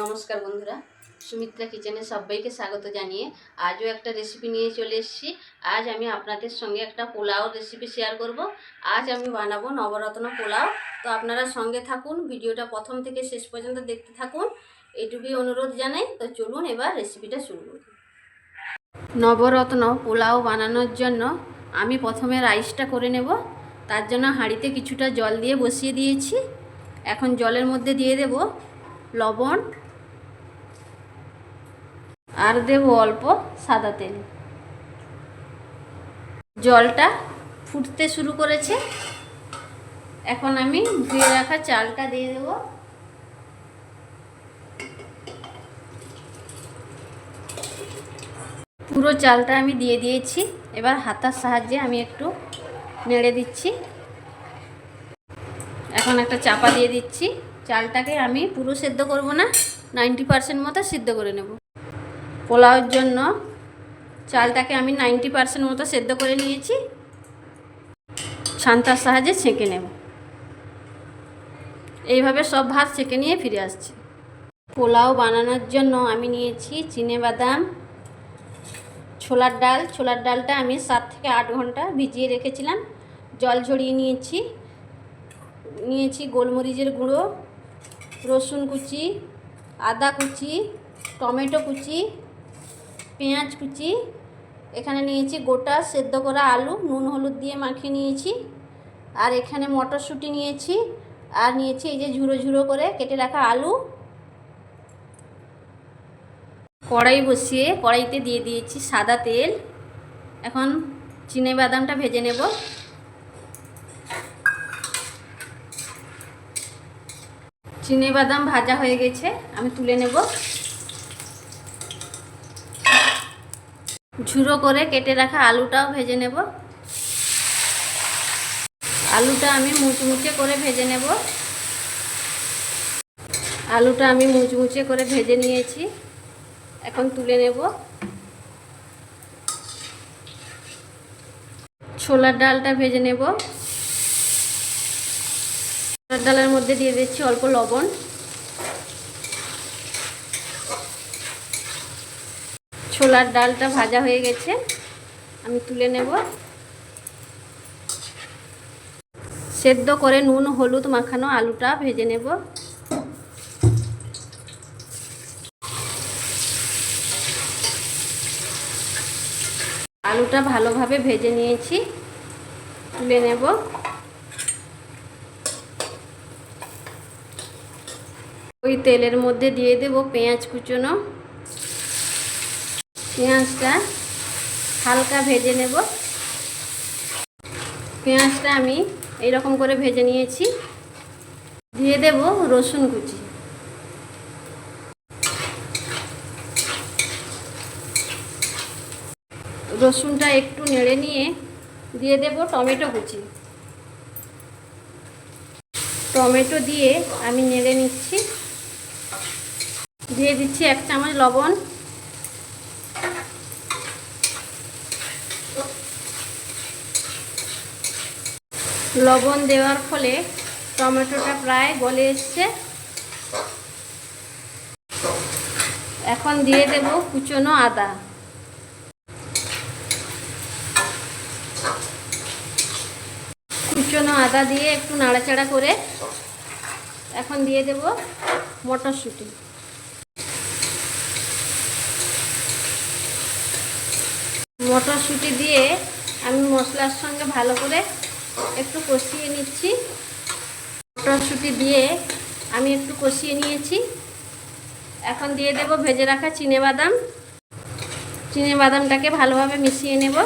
নমস্কার বন্ধুরা, সুমিত্রা কিচেনে সবাইকে স্বাগত জানিয়ে আজও একটা রেসিপি নিয়ে চলে এসেছি। আজ আমি আপনাদের সঙ্গে একটা পোলাও রেসিপি শেয়ার করব। আজ আমি বানাবো নবরত্ন পোলাও। তো আপনারা সঙ্গে থাকুন, ভিডিওটা প্রথম থেকে শেষ পর্যন্ত দেখতে থাকুন। এইটুকুই অনুরোধ জানাই। তো চলুন এবার রেসিপিটা শুরু করি। নবরত্ন পোলাও বানানোর জন্য আমি প্রথমে রাইসটা করে নেব। তার জন্য হাঁড়িতে কিছুটা জল দিয়ে বসিয়ে দিয়েছি। এখন জলের মধ্যে দিয়ে দেব লবণ আর দেব অল্প সাদা তেল। জলটা ফুটতে শুরু করেছে। এখন আমি ধুয়ে রাখা চালটা দিয়ে দেব। পুরো চালটা আমি দিয়ে দিয়েছি। এবার হাতার সাহায্যে আমি একটু নেড়ে দিচ্ছি। এখন একটা চাপা দিয়ে দিচ্ছি। চালটাকে আমি পুরো সেদ্ধ করব না, নাইনটি পারসেন্ট মতো সিদ্ধ করে নেব। পোলাওর জন্য চালটাকে আমি নাইনটি পারসেন্ট মতো সেদ্ধ করে নিয়েছি। ছান্তার সাহায্যে ছেঁকে নেব। এইভাবে সব ভাত ছেঁকে নিয়ে ফিরে আসছি। পোলাও বানানোর জন্য আমি নিয়েছি চিনে বাদাম, ছোলার ডাল। ছোলার ডালটা আমি সাত থেকে আট ঘণ্টা ভিজিয়ে রেখেছিলাম। জল ঝরিয়ে নিয়েছি। নিয়েছি গোলমরিচের গুঁড়ো, রসুন কুচি, আদা কুচি, টমেটো কুচি পেঁয়াজ কুচি, এখানে নিয়েছি গোটা সেদ্ধ করা আলু, নুন, হলুদ দিয়ে মাখিয়ে নিয়েছি। আর এখানে মটরশুঁটি নিয়েছি, আর নিয়েছি এই যে ঝুড়ো ঝুরো করে কেটে রাখা আলু। কড়াই বসিয়ে কড়াইতে দিয়ে দিয়েছি সাদা তেল। এখন চিনে বাদামটা ভেজে নেব। চিনে বাদাম ভাজা হয়ে গেছে, আমি তুলে নেব। ঝুড়ো করে কেটে রাখা আলুটাও ভেজে নেব। আলুটা আমি মুচমুচে করে ভেজে নেব। আলুটা আমি মুচমুচে করে ভেজে নিয়েছি। এখন তুলে নেব। ছোলার ডালটা ভেজে নেব। ছোলার ডালের মধ্যে দিয়ে দিচ্ছি অল্প লবণ। ছোলার ডালটা ভাজা হয়ে গেছে। আমি তুলে নেব। সেদ্ধ করে নুন, হলুদ মাখানো আলুটা ভেজে নেব। আলুটা ভালোভাবে ভেজে নিয়েছি। তুলে নেব। ওই তেলের মধ্যে দিয়ে দেব পেঁয়াজ কুচোনো। পেঁয়াজটা হালকা ভেজে নেব। পেঁয়াজটা আমি এইরকম করে ভেজে নিয়েছি। দিয়ে দেব রসুন কুচি। রসুনটা একটু নেড়ে নিয়ে দিয়ে দেব টমেটো কুচি। টমেটো দিয়ে আমি নেড়ে নিচ্ছি। দিয়ে দিচ্ছি এক চামচ লবণ। লবণ দেওয়ার ফলে টমেটোটা প্রায় গলে এসছে। এখন দিয়ে দেব কুচনো আদা। কুচনো আদা দিয়ে একটু নাড়াচাড়া করে এখন দিয়ে দেব মটরশুঁটি। মটরশুঁটি দিয়ে আমি মশলার সঙ্গে ভালো করে একটু কষিয়ে নিচ্ছি। মটরশুঁটি দিয়ে আমি একটু কষিয়ে নিয়েছি। এখন দিয়ে দেব ভেজে রাখা চিনে বাদাম চিনে বাদামটাকে ভালোভাবে মিশিয়ে নেব।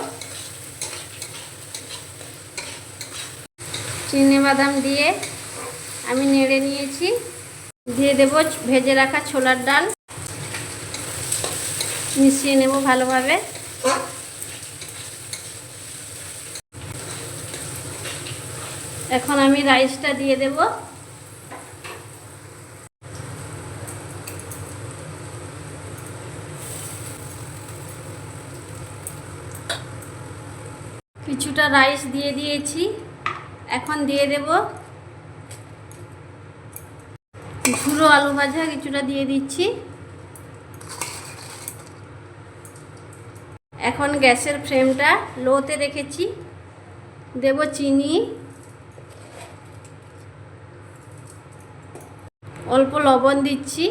চিনে বাদাম দিয়ে আমি নেড়ে নিয়েছি। দিয়ে দেব ভেজে রাখা ছোলার ডাল। মিশিয়ে নেব ভালোভাবে। এখন আমি রাইসটা দিয়ে দেব। কিছুটা রাইস দিয়ে দিয়েছি। এখন দিয়ে দেব। পুরো আলু ভাজা কিছুটা দিয়ে দিচ্ছি। এখন গ্যাসের ফ্লেমটা লোতে রেখেছি। দেব চিনি। অল্প লবণ দিচ্ছি।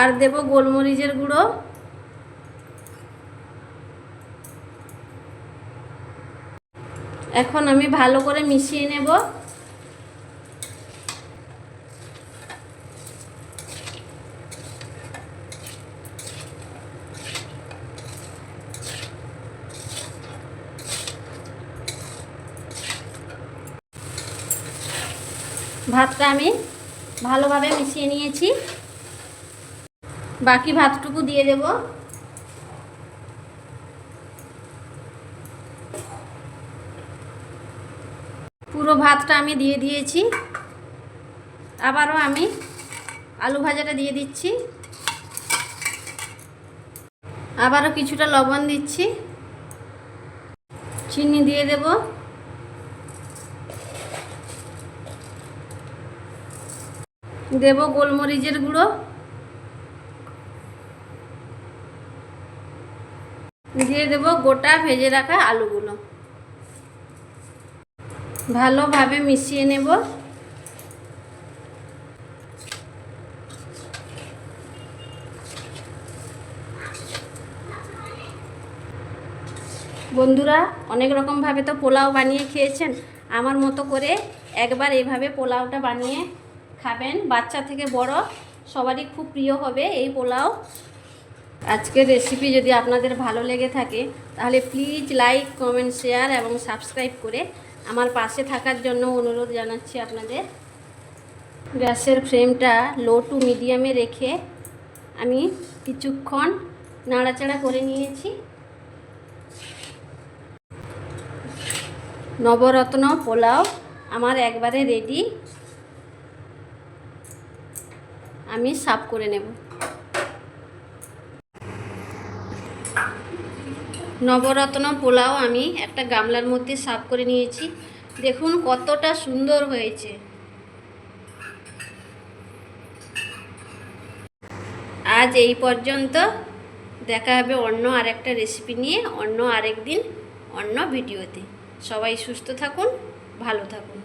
আর দেব গোলমরিচের গুঁড়ো। এখন আমি ভালো করে মিশিয়ে নেব। ভাতটা আমি ভালোভাবে মিশিয়ে নিয়েছি। বাকি ভাতটুকু দিয়ে দেব। পুরো ভাতটা আমি দিয়ে দিয়েছি। আবারও আমি আলু ভাজাটা দিয়ে দিচ্ছি। আবারও কিছুটা লবণ দিচ্ছি। চিনি দিয়ে দেব। দেব গোলমরিচের গুঁড়ো। দিয়ে দেব গোটা ভেজে রাখা আলুগুলো। ভালোভাবে মিশিয়ে নেব। বন্ধুরা, অনেক রকমভাবে তো পোলাও বানিয়ে খেয়েছেন। আমার মতো করে একবার এভাবে পোলাওটা বানিয়ে খাবেন। বাচ্চা থেকে বড়, সবারই খুব প্রিয় হবে এই পোলাও। আজকের রেসিপি যদি আপনাদের ভালো লেগে থাকে, তাহলে প্লিজ লাইক কমেন্ট শেয়ার এবং সাবস্ক্রাইব করে আমার পাশে থাকার জন্য অনুরোধ জানাচ্ছি আপনাদের। গ্যাসের ফ্লেমটা লো টু মিডিয়ামে রেখে আমি কিছুক্ষণ নাড়াচাড়া করে নিয়েছি। নবরত্ন পোলাও আমার একবারে রেডি আমি সাফ করে নেব। নবরত্ন পোলাও আমি একটা গামলার মধ্যে সাফ করে নিয়েছি। দেখুন কতটা সুন্দর হয়েছে। আজ এই পর্যন্ত। দেখা হবে অন্য আরেকটা রেসিপি নিয়ে, অন্য আরেক দিন অন্য ভিডিওতে। সবাই সুস্থ থাকুন, ভালো থাকুন।